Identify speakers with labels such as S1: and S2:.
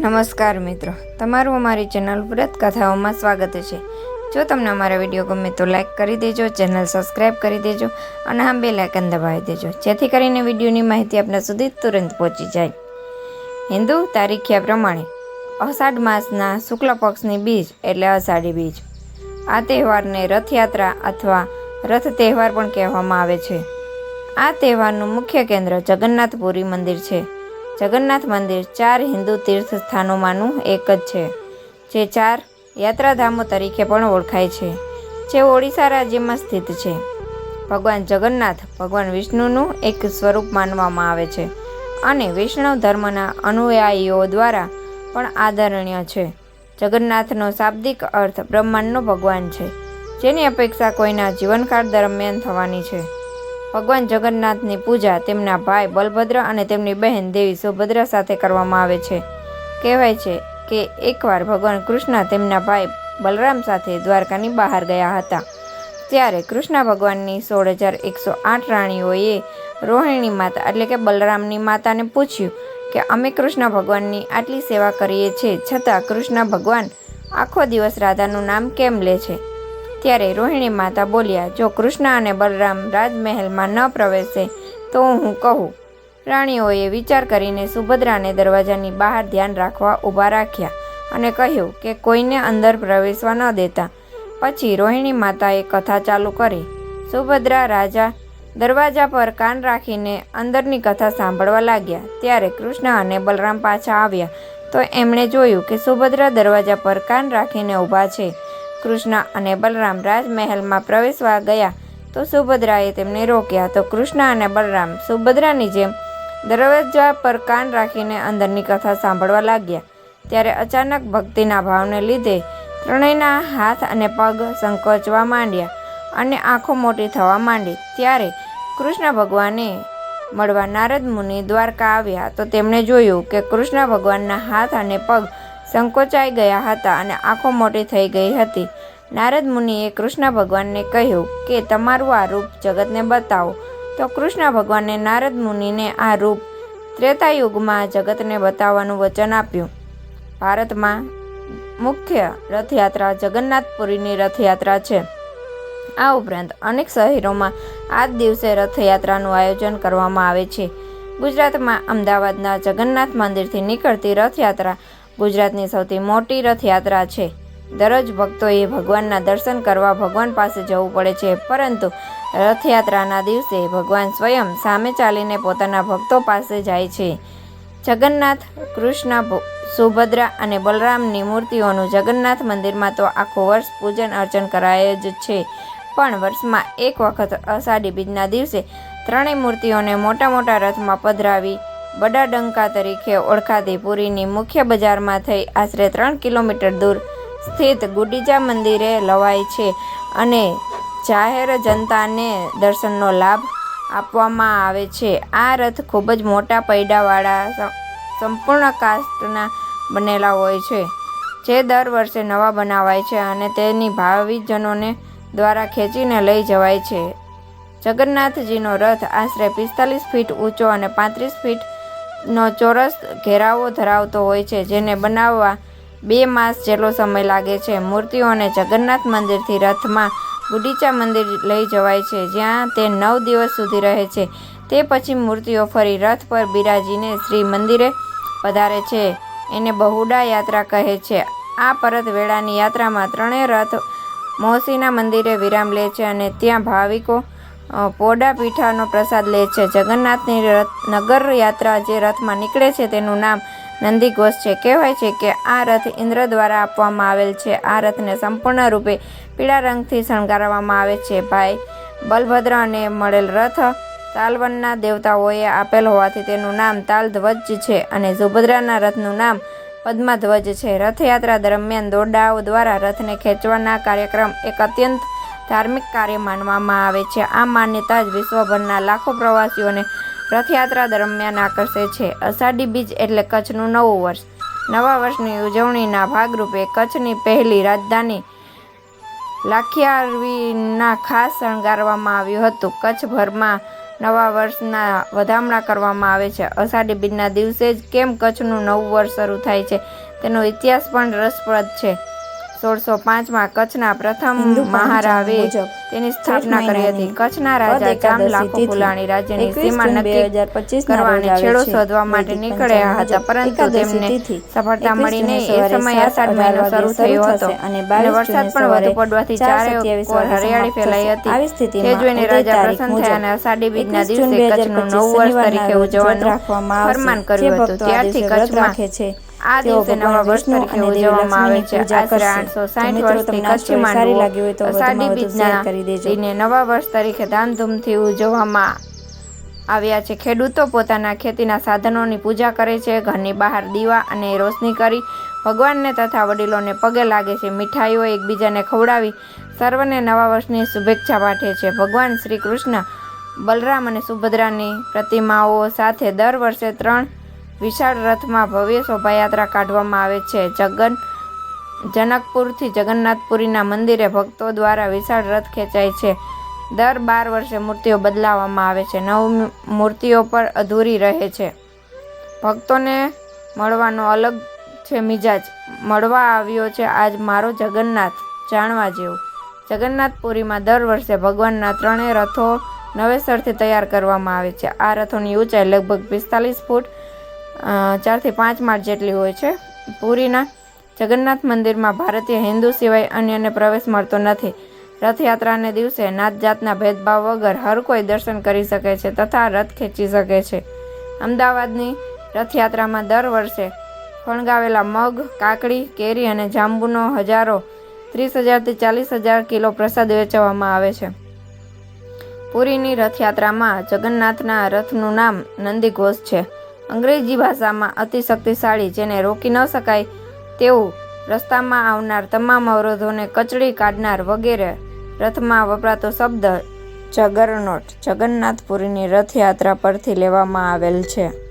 S1: નમસ્કાર મિત્રો, તમારું અમારી ચેનલ વ્રત કથાઓમાં સ્વાગત છે. જો તમને અમારા વીડિયો ગમે તો લાઈક કરી દેજો, ચેનલ સબસ્ક્રાઈબ કરી દેજો અને હા બે લાઇકન દબાવી દેજો, જેથી કરીને વિડીયોની માહિતી આપણા સુધી તુરંત પહોંચી જાય. હિન્દુ તારીખિયા પ્રમાણે અષાઢ માસના શુક્લ પક્ષની બીજ એટલે અષાઢી બીજ. આ તહેવારને રથયાત્રા અથવા રથ તહેવાર પણ કહેવામાં આવે છે. આ તહેવારનું મુખ્ય કેન્દ્ર જગન્નાથપુરી મંદિર છે. જગન્નાથ મંદિર ચાર હિન્દુ તીર્થ સ્થાનોમાંનું એક જ છે, જે ચાર યાત્રાધામો તરીકે પણ ઓળખાય છે, જે ઓડિશા રાજ્યમાં સ્થિત છે. ભગવાન જગન્નાથ ભગવાન વિષ્ણુનું એક સ્વરૂપ માનવામાં આવે છે અને વૈષ્ણવ ધર્મના અનુયાયીઓ દ્વારા પણ આદરણીય છે. જગન્નાથનો શાબ્દિક અર્થ બ્રહ્માંડનો ભગવાન છે, જેની અપેક્ષા કોઈના જીવનકાળ દરમિયાન થવાની છે. ભગવાન જગન્નાથની પૂજા તેમના ભાઈ બલભદ્ર અને તેમની બહેન દેવી સુભદ્રા સાથે કરવામાં આવે છે. કહેવાય છે કે એકવાર ભગવાન કૃષ્ણ તેમના ભાઈ બલરામ સાથે દ્વારકાની બહાર ગયા હતા, ત્યારે કૃષ્ણ ભગવાનની સોળ હજાર એકસો આઠ રાણીઓએ રોહિણી માતા એટલે કે બલરામની માતાને પૂછ્યું કે અમે કૃષ્ણ ભગવાનની આટલી સેવા કરીએ છીએ, છતાં કૃષ્ણ ભગવાન આખો દિવસ રાધાનું નામ કેમ લે છે? ત્યારે રોહિણી માતા બોલ્યા, જો કૃષ્ણ અને બલરામ રાજમહેલમાં ન પ્રવેશે, તો હું કહું. રાણીઓએ વિચાર કરીને સુભદ્રાને દરવાજાની બહાર ધ્યાન રાખવા ઊભા રાખ્યા અને કહ્યું કે કોઈને અંદર પ્રવેશવા ન દેતા. પછી રોહિણી માતાએ કથા ચાલુ કરી. સુભદ્રા રાજા દરવાજા પર કાન રાખીને અંદરની કથા સાંભળવા લાગ્યા. ત્યારે કૃષ્ણ અને બલરામ પાછા આવ્યા. તો એમણે જોયું કે સુભદ્રા દરવાજા પર કાન રાખીને ઊભા છે. કૃષ્ણ અને બલરામ રાજમહેલમાં પ્રવેશવા ગયા તો સુભદ્રાએ તેમને રોક્યા. તો કૃષ્ણ અને બલરામ સુભદ્રાની જેમ દરવાજા પર કાન રાખીને અંદરની કથા સાંભળવા લાગ્યા. ત્યારે અચાનક ભક્તિના ભાવને લીધે ત્રણેયના હાથ અને પગ સંકોચવા માંડ્યા અને આંખો મોટી થવા માંડી. ત્યારે કૃષ્ણ ભગવાને મળવા નારદ મુનિ દ્વારકા આવ્યા તો તેમણે જોયું કે કૃષ્ણ ભગવાનના હાથ અને પગ સંકોચાઈ ગયા હતા અને આંખો મોટી થઈ ગઈ હતી. નારદ મુનિએ કૃષ્ણ ભગવાનને કહ્યું કે, તમારું આ રૂપ જગતને બતાવો. તો કૃષ્ણ ભગવાને નારદ મુનિને આ રૂપ ત્રેતાયુગમાં જગતને બતાવવાનું વચન આપ્યું. ભારતમાં મુખ્ય રથયાત્રા જગન્નાથપુરીની રથયાત્રા છે. આ ઉપરાંત અનેક શહેરોમાં આ દિવસે રથયાત્રાનું આયોજન કરવામાં આવે છે. ગુજરાતમાં અમદાવાદના જગન્નાથ મંદિરથી નીકળતી રથયાત્રા ગુજરાતની સૌથી મોટી રથયાત્રા છે. દરરોજ ભક્તોએ ભગવાનના દર્શન કરવા ભગવાન પાસે જવું પડે છે, પરંતુ રથયાત્રાના દિવસે ભગવાન સ્વયં સામે ચાલીને પોતાના ભક્તો પાસે જાય છે. જગન્નાથ, કૃષ્ણ સુભદ્રા અને બલરામની મૂર્તિઓનું જગન્નાથ મંદિરમાં તો આખું વર્ષ પૂજન અર્ચન કરાય જ છે. પણ વર્ષમાં એક વખત અષાઢી બીજના દિવસે ત્રણેય મૂર્તિઓને મોટા મોટા રથમાં પધરાવી બડાડંકા તરીકે ઓળખાતી પુરીની મુખ્ય બજારમાં થઈ આશરે ત્રણ કિલોમીટર દૂર સ્થિત ગુડીજા મંદિરે લવાય છે અને જાહેર જનતાને દર્શનનો લાભ આપવામાં આવે છે. આ રથ ખૂબ જ મોટા પૈડાવાળા સંપૂર્ણ કાસ્ટના બનેલા હોય છે, જે દર વર્ષે નવા બનાવાય છે અને તેની ભાવિજનોને દ્વારા ખેંચીને લઈ જવાય છે. જગન્નાથજીનો રથ આશરે પિસ્તાલીસ ફીટ ઊંચો અને પાંત્રીસ ફીટનો ચોરસ ઘેરાવો ધરાવતો હોય છે, જેને બનાવવા બે માસ જેટલો સમય લાગે છે. મૂર્તિઓને જગન્નાથ મંદિરથી રથમાં ગુડીચા મંદિર લઈ જવાય છે, જ્યાં તે નવ દિવસ સુધી રહે છે. તે પછી મૂર્તિઓ ફરી રથ પર બિરાજીને શ્રી મંદિરે પધારે છે. એને બહુડા યાત્રા કહે છે. આ પરત વેળાની યાત્રામાં ત્રણેય રથ મોસીના મંદિરે વિરામ લે છે અને ત્યાં ભાવિકો પોડા પીઠાનો પ્રસાદ લે છે. જગન્નાથની રથ, નગર યાત્રા જે રથમાં નીકળે છે તેનું નામ નંદીઘોષ છે. કહેવાય છે કે આ રથ ઇન્દ્ર દ્વારા આપવામાં આવેલ છે. આ રથને સંપૂર્ણ રૂપે પીળા રંગથી શણગારવામાં આવે છે. ભાઈ બલભદ્રને મળેલ રથ તાલવનના દેવતાઓએ આપેલ હોવાથી તેનું નામ તાલધ્વજ છે અને સુભદ્રાના રથનું નામ પદ્માધ્વજ છે. રથયાત્રા દરમિયાન દોરડાઓ દ્વારા રથને ખેંચવાના કાર્યક્રમ એક અત્યંત ધાર્મિક કાર્ય માનવામાં આવે છે. આ માન્યતા જ વિશ્વભરના લાખો પ્રવાસીઓને રથયાત્રા દરમિયાન આકર્ષે છે. અષાઢી બીજ એટલે કચ્છનું નવું વર્ષ. નવા વર્ષની ઉજવણીના ભાગરૂપે કચ્છની પહેલી રાજધાની લાખિયારવીના ખાસ શણગારવામાં આવ્યું હતું. કચ્છભરમાં નવા વર્ષના વધામણા કરવામાં આવે છે. અષાઢી બીજના દિવસે જ કેમ કચ્છનું નવું વર્ષ શરૂ થાય છે? તેનો ઇતિહાસ પણ રસપ્રદ છે. સોળસો પાંચમાં કચ્છના પ્રથમ મહારાવે તેની સ્થાપના કરી હતી. કચ્છના રાજા
S2: એકાદશી
S1: લાખો ફુલાણી રાજ્યની સીમા નક્કી
S2: 2025
S1: કરવા અને છેડો શોધવા માટે નીકળ્યા હતા. પરંતુ તેમને સફળતા મળી નહીં એ સમયે અષાઢ મહિનો શરૂ થયો હતો.
S2: અને
S1: અને
S2: 22
S1: વરસાદ પણ વધુ પડવાથી
S2: ચારે ઓર
S1: હરિયાળી ફેલાઈ હતી. તે જોઈને રાજા પ્રસન્ન થયા અને અષાઢી બીજના દિવસે કચ્છનું નવું વર્ષ તરીકે ઉજવવાનું ફરમાન કર્યું હતું. ત્યારથી કચ્છમાં આ દિવસે નવા વર્ષ તરીકે ઉજવવામાં આવે છે. આશરે. આઠસો સાઠ વર્ષથી કચ્છી માંડવો
S2: લાગી હોય તો વધુમાં
S1: અષાઢી બીજના
S2: કરી દેજો.
S1: દિને નવા વર્ષ તરીકે ધામધૂમથી ઉજવવામાં આવ્યા છે. ખેડૂતો પોતાના ખેતીના સાધનોની પૂજા કરે છે. ઘરની બહાર દીવા અને રોશની કરી ભગવાનને તથા વડીલોને પગે લાગે છે. મીઠાઈઓ એકબીજાને ખવડાવી સર્વને નવા વર્ષની શુભેચ્છા પાઠવે છે. ભગવાન શ્રી કૃષ્ણ બલરામ અને સુભદ્રાની પ્રતિમાઓ સાથે દર વર્ષે ત્રણ વિશાળ રથમાં ભવ્ય શોભાયાત્રા કાઢવામાં આવે છે. જગન, જનકપુરથી જગન્નાથપુરીના મંદિરે ભક્તો દ્વારા વિશાળ રથ ખેંચાય છે. દર બાર વર્ષે મૂર્તિઓ બદલાવવામાં આવે છે. નવ મૂર્તિઓ પર અધૂરી રહે છે. ભક્તોને મળવાનો અલગ છે મિજાજ. મળવા આવ્યો છે આજ મારો જગન્નાથ, જાણવા જેવું. જગન્નાથપુરીમાં દર વર્ષે ભગવાનના ત્રણેય રથો નવેસરથી તૈયાર કરવામાં આવે છે. આ રથોની ઊંચાઈ લગભગ પિસ્તાલીસ ફૂટ ચારથી પાંચ માળ જેટલી હોય છે. પુરીના જગન્નાથ મંદિરમાં ભારતીય હિન્દુ સિવાય અન્યને પ્રવેશ મળતો નથી. રથયાત્રાને દિવસે નાત જાતના ભેદભાવ વગર હર કોઈ દર્શન કરી શકે છે તથા રથ ખેંચી શકે છે. અમદાવાદની રથયાત્રામાં દર વર્ષે ફણગાવેલા મગ, કાકડી, કેરી અને જાંબુનો હજારો ત્રીસ હજારથી ચાલીસ હજાર કિલો પ્રસાદ વેચવામાં આવે છે. પુરીની રથયાત્રામાં જગન્નાથના રથનું નામ નંદીઘોષ છે. અંગ્રેજી ભાષામાં અતિ શક્તિશાળી જેને રોકી ન શકાય તેવું રસ્તામાં આવનાર તમામ અવરોધોને કચડી કાઢનાર વગેરે રથમાં વપરાતો શબ્દ જગરનોટ, જગન્નાથપુરીની રથયાત્રા પરથી લેવામાં આવેલ છે.